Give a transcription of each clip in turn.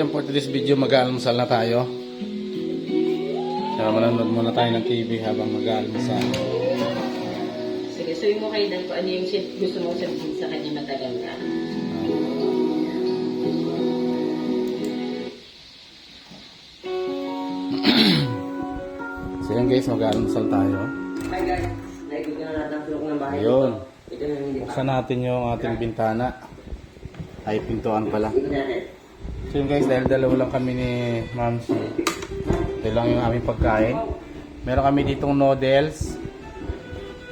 Ayan for today's video, mag-aalmusal na tayo. Kaya manonood muna tayo ng TV habang mag-aalmusal. Sige, suyo mo kayo ng kung ano yung chef gusto mo sabihin sa kanya matagal na. So yan guys, mag-aalmusal tayo. Hi guys, naigod na natin ng bahay. Pa. Buksan natin yung ating bintana. Ay, pintuan pala. So yun guys, dahil dalawa lang kami ni Ma'am si Ito lang yung aming pagkain. Meron kami ditong noodles.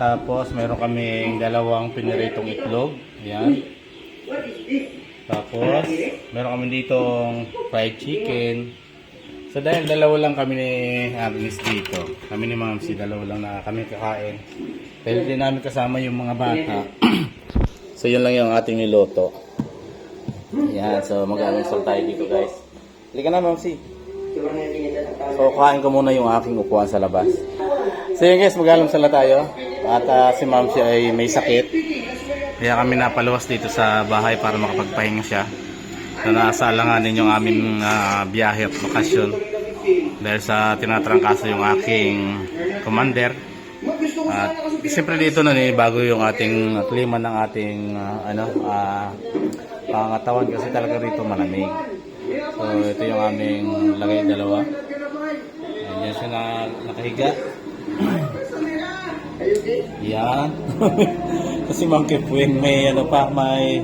Tapos meron kaming dalawang piniritong itlog. Ayan. Tapos meron kami ditong fried chicken. So dahil dalawa lang kami ni Agnes dito. Kami ni Ma'am si dalawa lang na kami kakain. Dahil din namin kasama yung mga bata. so yun lang yung ating niloto. Yan, so mag-almusal tayo dito guys. Halika na, Ma'am ng So, kuhain ko muna yung aking upuan sa labas. So yun guys, mag-almusal na tayo. At ah, si Ma'am Si ay may sakit. Kaya kami napaluwas dito sa bahay para makapagpahinga siya. So, naasalanganin yung aming ah, biyahe at bakasyon. Dahil sa tinatrangkaso yung aking commander. At siyempre dito na ni bago yung ating klima ng ating ah, ano ah pangatawan kasi talaga rito malamig. So ito yung aming lagay dalawa. Ayan siya na nakahiga. Yan. kasi Ma'am Kipwing may ano pa, may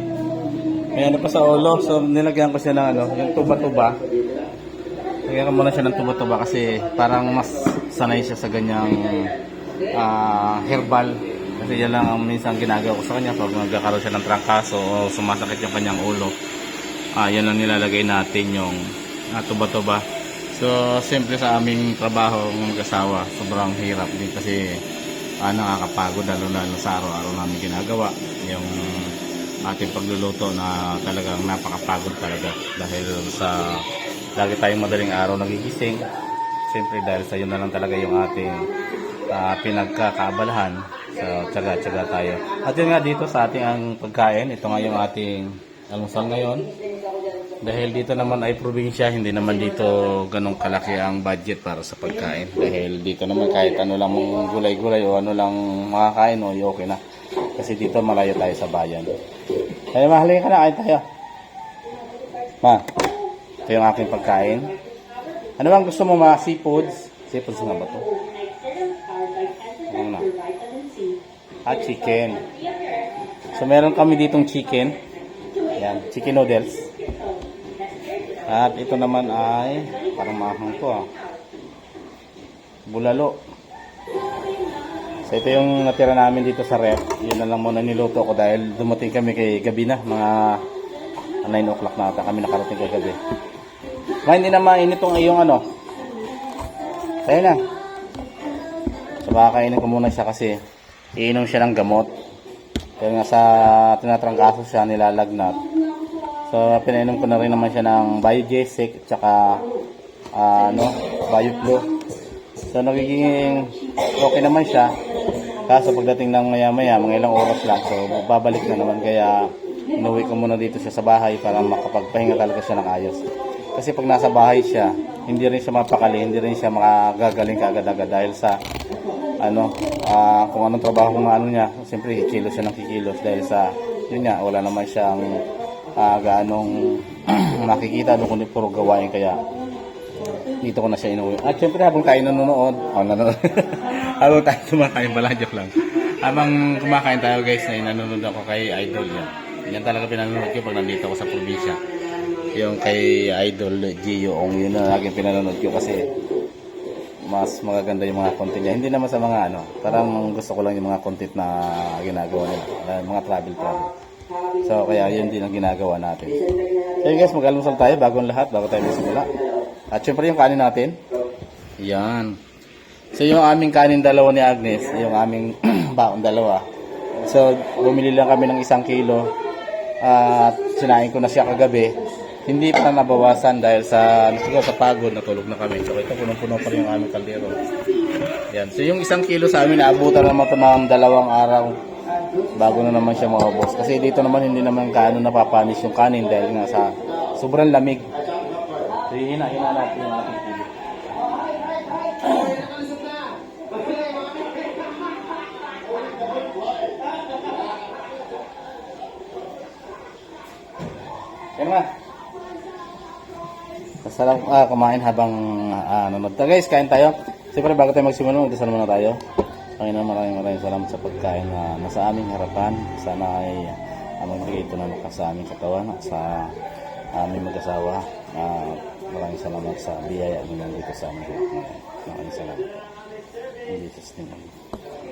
may ano pa sa ulo. So nilagyan ko siya ng ano, yung tuba-tuba. Lagyan ko muna siya ng tuba-tuba kasi parang mas sanay siya sa ganyang ah, herbal. Kasi yan lang ang minsan ginagawa ko sa kanya pag nagkakaroon siya ng trangkaso o sumasakit yung kanyang ulo. Ah, yan ang nilalagay natin yung ah, tuba-tuba. So, siyempre sa aming trabaho ng mag-asawa, sobrang hirap din kasi ah, nakakapagod lalo na sa araw-araw namin ginagawa. Yung ating pagluluto na talagang napakapagod talaga dahil sa lagi tayong madaling araw nagigising. Siyempre dahil sa yun na lang talaga yung ating ah, pinagkakaabalahan. So, tsaga-tsaga tayo. At yun nga dito sa ating ang pagkain, ito nga yung ating almusal ngayon. Dahil dito naman ay probinsya, hindi naman dito ganong kalaki ang budget para sa pagkain. Dahil dito naman kahit ano lang mong gulay-gulay o ano lang makakain o okay na. Kasi dito malayo tayo sa bayan. Kaya mahalin ka na, kain tayo. Ma, ito yung aking pagkain. Ano bang gusto mo mga seafoods? Seafoods nga ba to? Ano na? Ah, chicken. So meron kami ditong chicken. Yan, chicken noodles. At ito naman ay parang mahang to ah. Bulalo. So ito yung natira namin dito sa ref. Yun na lang muna niluto ko dahil dumating kami kay gabi na. Mga 9 o'clock na ata kami nakarating kagabi. Ma, hindi na mainit tong iyong ano. Tayo na. So makakainin ko muna siya kasi iinom siya ng gamot. Kaya nga sa tinatrangkaso siya nilalagnat. So pinainom ko na rin naman siya ng Biogesic at saka ah, ano, Bioflu. So nagiging okay naman siya. Kaso pagdating ng maya maya, mga ilang oras lang. So babalik na naman kaya inuwi ko muna dito siya sa bahay para makapagpahinga talaga siya ng ayos. Kasi pag nasa bahay siya, hindi rin siya mapakali, hindi rin siya makagagaling kaagad-agad dahil sa ano, ah, kung anong trabaho kung ano niya, siyempre kikilos siya ng kikilos dahil sa, yun nga, wala naman siyang ah, gaanong nakikita doon kundi puro gawain kaya dito ko na siya inuwi. At syempre habang tayo nanonood, oh, nanonood, habang tayo kumakain pala, joke lang. Habang kumakain tayo guys, na nanonood ako kay Idol yan. Yan talaga pinanonood ko pag nandito ako sa probinsya. Yung kay Idol Gio Ong, yun na laging pinanonood ko kasi mas magaganda yung mga content niya. Hindi naman sa mga ano, parang gusto ko lang yung mga content na ginagawa nila, uh, mga travel travel. So kaya yun din ang ginagawa natin. So guys, mag-almusal tayo bagong lahat, bago tayo magsimula. At syempre yung kanin natin. Yan. So yung aming kanin dalawa ni Agnes, yung aming baon dalawa. So bumili lang kami ng isang kilo. At sinain ko na siya kagabi. Hindi pa nabawasan dahil sa siguro sa natulog na kami. So ito punong-puno pa rin yung aming kaldero. Yan. So yung isang kilo sa amin naabutan naman ito ng dalawang araw bago na naman siya maubos. Kasi dito naman hindi naman kaano napapanis yung kanin dahil nga sa sobrang lamig. So, hina-hina natin yung ating chili. Yan naman. Masarap ah, kumain habang ah, nanonood. So, guys, kain tayo. Siyempre, bago tayo magsimula, magdasal muna tayo. Panginoon, maraming maraming salamat sa pagkain na nasa aming harapan. Sana ay uh, magbigay ito ng lakas sa aming katawan at sa aming mag-asawa. Ah, maraming salamat sa biyaya na nandito sa aming buhay. Maraming salamat. In Jesus name.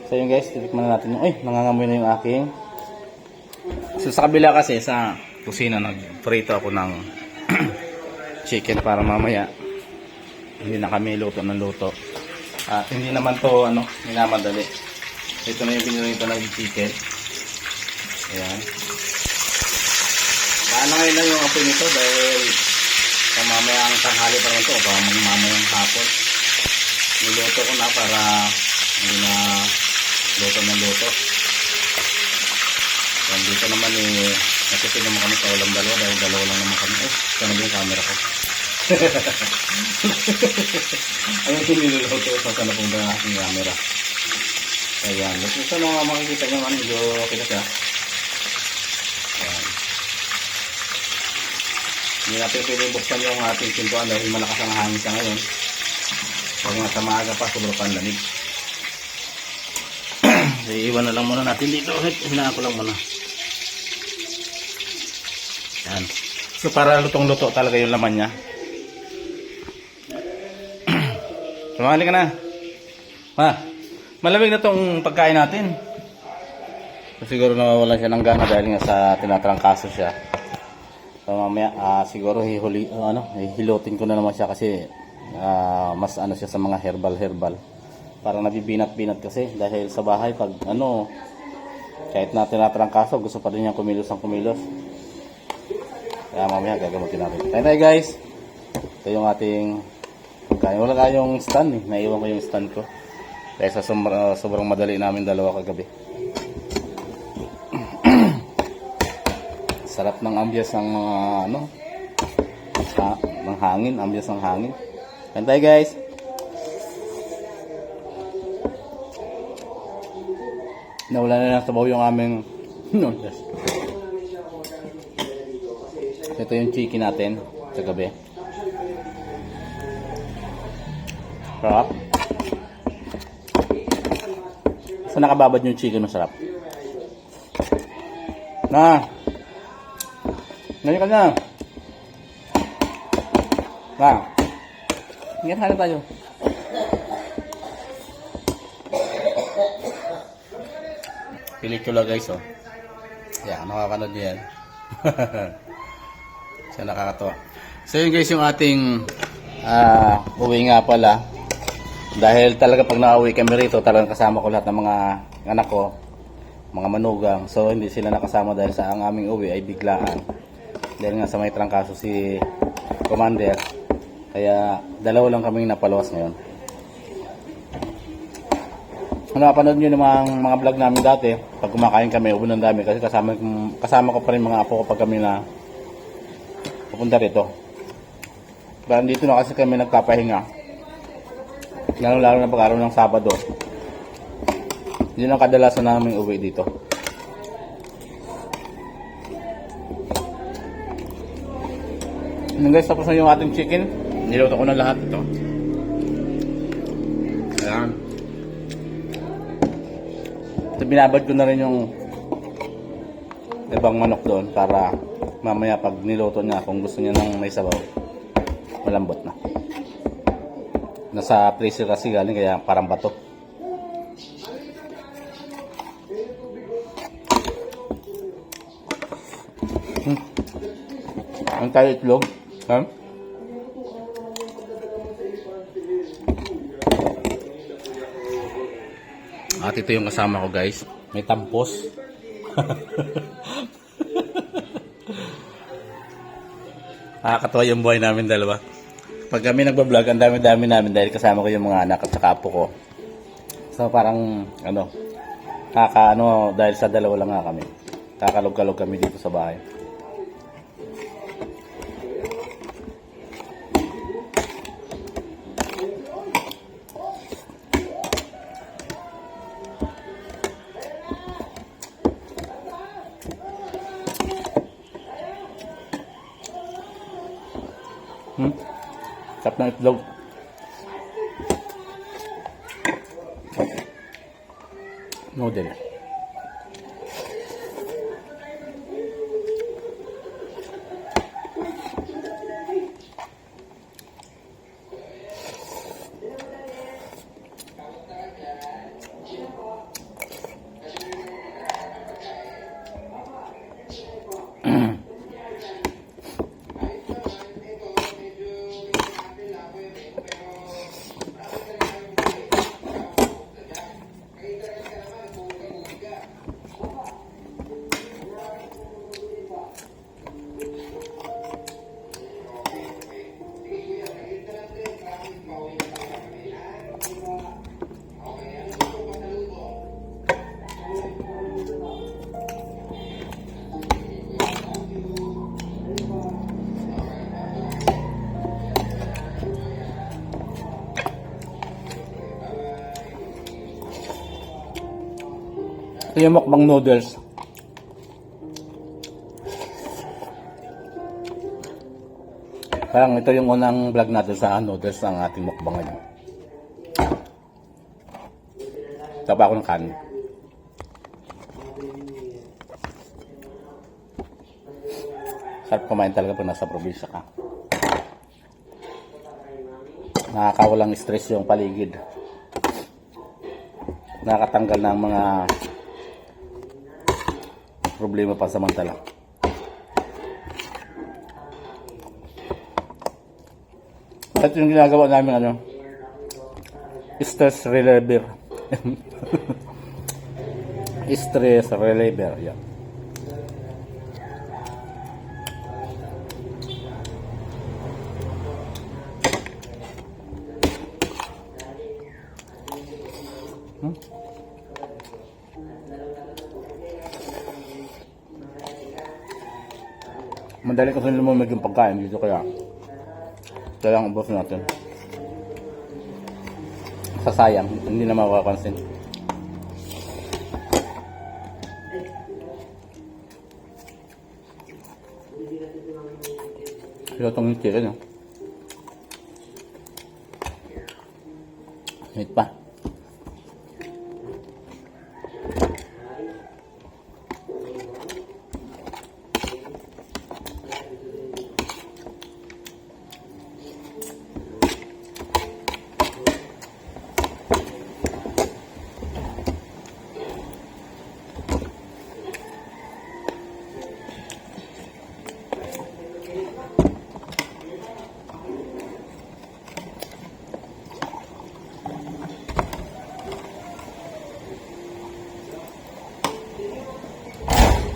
So yun guys, titikman na natin yung, uy, nangangamoy na yung aking. So sa kabila kasi, sa kusina, nag-prito ako ng chicken para mamaya hindi na kami luto ng luto. At hindi naman to ano, minamadali. Ito na yung pinirito ng chicken. Ayan. Paano ngayon lang yung apoy nito dahil sa mamaya ang tanghali pa naman to, baka magmamayang hapon. Niluto ko na para hindi na luto ng luto. Yan dito naman eh, natipid naman kami sa ulam dalawa dahil dalawa lang naman kami. Eh, sana yung camera ko? Ayun yung niluluto sa sana pong ang aking camera. Ayan, gusto sa mga makikita nyo man, medyo kita siya. Ayan. Hindi natin pwede buksan yung ating pintuan dahil malakas ang hangin sa ngayon. Pag mga sa maaga pa, sobrang panlamig. so, iwan na lang muna natin dito. Hinaan ko lang muna. Yan. So, para lutong-luto talaga yung laman niya. Sumali ka na. Ma, malamig na tong pagkain natin. So, siguro nawawalan siya ng gana dahil nga sa tinatrangkaso siya. So, mamaya, ah, siguro hihuli, ah, ano, hihilutin ko na naman siya kasi ah, mas ano siya sa mga herbal-herbal. Parang nabibinat-binat kasi dahil sa bahay pag ano, kahit na tinatrangkaso, gusto pa rin niya kumilos ang kumilos. Kaya mamaya gagamutin natin. Tayo tayo guys. Ito yung ating pagkain. Wala tayong stand eh. Naiwan ko yung stand ko. Dahil sa sobrang, sobrang madali namin dalawa kagabi. Sarap ng ambience ng mga ano, ha, ng hangin, ambience ng hangin. Tayo guys. Nawala na ng sabaw yung aming noodles. Ito yung chicken natin sa gabi. Sarap. Saan nakababad yung chicken masarap? Na! Ngayon ka na! Na! Ingat na tayo. Pelikula guys oh. Yeah, nakakanood niyo Siya nakakatawa. So yun guys yung ating ah uwi nga pala. Dahil talaga pag nauwi kami rito, talagang kasama ko lahat ng mga anak ko, mga manugang. So hindi sila nakasama dahil sa ang aming uwi ay biglaan. Dahil nga sa may trangkaso si Commander. Kaya dalawa lang kaming napaluwas ngayon. Kung napanood nyo ng mga, vlog namin dati, pag kumakain kami, ubo ng dami kasi kasama, kasama ko pa rin mga apo ko pag kami na pupunta rito. Dahil dito na kasi kami nagpapahinga. Lalo lalo na pag araw ng Sabado. Yun ang kadalasan namin uwi dito. Ano guys, tapos na yung ating chicken. Niluto ko na lahat ito. Ayan. Ito binabad ko na rin yung ibang manok doon para mamaya pag niluto niya kung gusto niya ng may sabaw malambot na nasa freezer kasi galing kaya parang bato hmm. ang tayo itlog ha? At ito yung kasama ko guys. May tampos. Nakakatawa yung buhay namin dalawa. Pag kami nagbablog, ang dami-dami namin dahil kasama ko yung mga anak at saka apo ko. So parang ano, kaka ano dahil sa dalawa lang nga kami. Kakalog-kalog kami dito sa bahay. Ng itlog. Noodle. Ito yung mukbang noodles. Parang ito yung unang vlog natin sa noodles ng ating mukbang ngayon. Tapa ako ng kanin. Sarap kumain talaga pag nasa probinsya ka. Nakakawalang stress yung paligid. Nakakatanggal ng mga problema pansamantala. At yung ginagawa namin ano, stress reliever. stress reliever, yan. Madali kasi lumamig yung pagkain dito kaya kailangan ubos natin. Sasayang, hindi na mapapansin. Kaya itong chicken, no? Wait pa.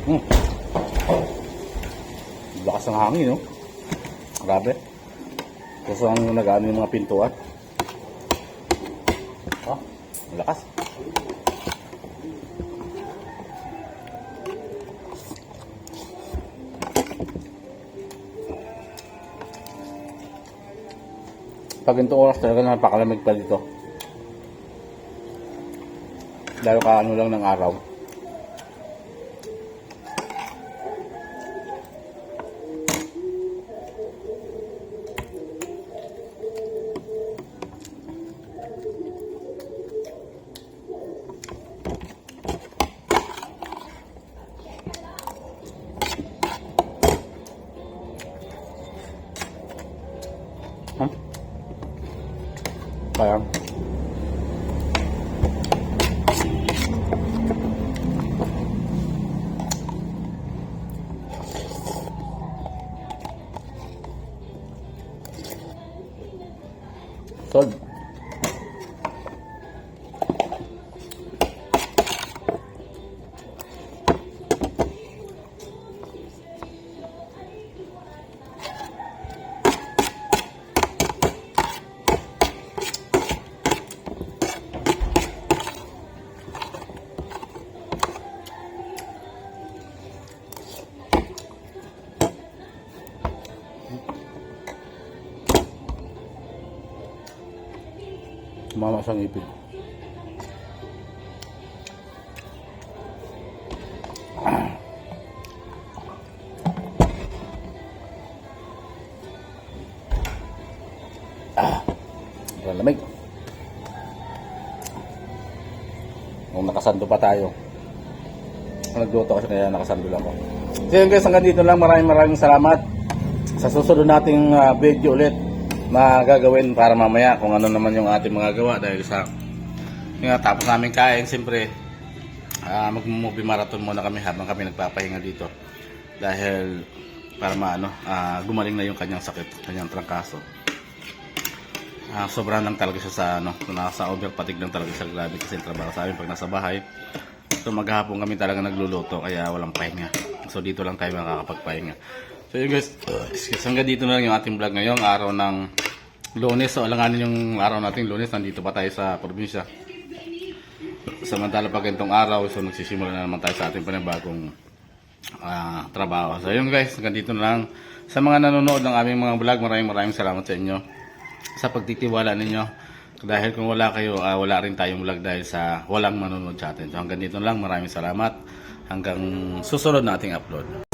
Hmm. Lakas ng hangin, no? Grabe. Gusto ang nag-ano yung mga pintuan. Oh, lakas. Pag ganito oras talaga napakalamig pa dito. Dahil ka ano lang ng araw. todo. Tumama sa ngipin. Ah, lamig. Nung nakasando pa tayo. Nagluto kasi kaya nakasando lang ako. So yun guys, hanggang dito lang. Maraming maraming salamat. Sa susunod nating uh, video ulit, na gagawin para mamaya kung ano naman yung ating mga gawa dahil sa yung tapos namin kain, siyempre ah mag-movie marathon muna kami habang kami nagpapahinga dito dahil para maano ah, gumaling na yung kanyang sakit, kanyang trangkaso. Ah, sobrang lang talaga siya sa ano, nasa overpatig lang talaga siya grabe kasi trabaho sa amin pag nasa bahay. So maghapon kami talaga nagluluto kaya walang pahinga. So dito lang tayo makakapagpahinga. So yun guys, uh, hanggang dito na lang yung ating vlog ngayong araw ng lunes. So alanganin yung araw nating lunes, nandito pa tayo sa probinsya. Samantala pag ganitong araw, so nagsisimula na naman tayo sa ating panibagong ah, trabaho. So yun guys, hanggang dito na lang. Sa mga nanonood ng aming mga vlog, maraming maraming salamat sa inyo sa pagtitiwala ninyo. Dahil kung wala kayo, ah, wala rin tayong vlog dahil sa walang manonood sa atin. So hanggang dito na lang, maraming salamat. Hanggang susunod na ating upload.